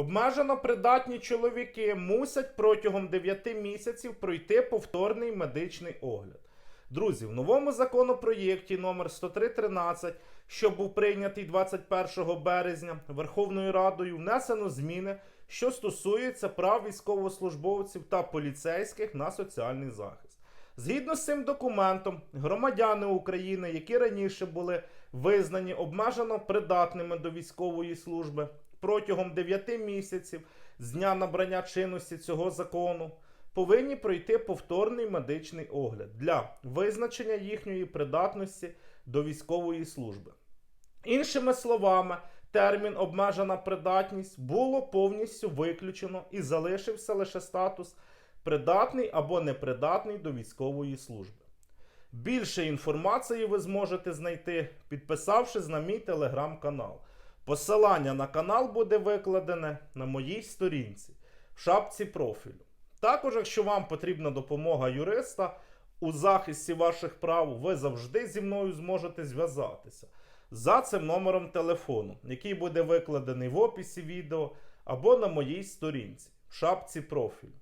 Обмежено придатні чоловіки мусять протягом 9 місяців пройти повторний медичний огляд. Друзі, в новому законопроєкті номер 10313, що був прийнятий 21 березня Верховною Радою, внесено зміни, що стосуються прав військовослужбовців та поліцейських на соціальний захист. Згідно з цим документом, громадяни України, які раніше були визнані обмежено придатними до військової служби протягом 9 місяців з дня набрання чинності цього закону, повинні пройти повторний медичний огляд для визначення їхньої придатності до військової служби. Іншими словами, термін обмежена придатність було повністю виключено і залишився лише статус придатний або непридатний до військової служби. Більше інформації ви зможете знайти, підписавшись на мій телеграм-канал. Посилання на канал буде викладене на моїй сторінці в шапці профілю. Також, якщо вам потрібна допомога юриста у захисті ваших прав, ви завжди зі мною зможете зв'язатися за цим номером телефону, який буде викладений в описі відео або на моїй сторінці в шапці профілю.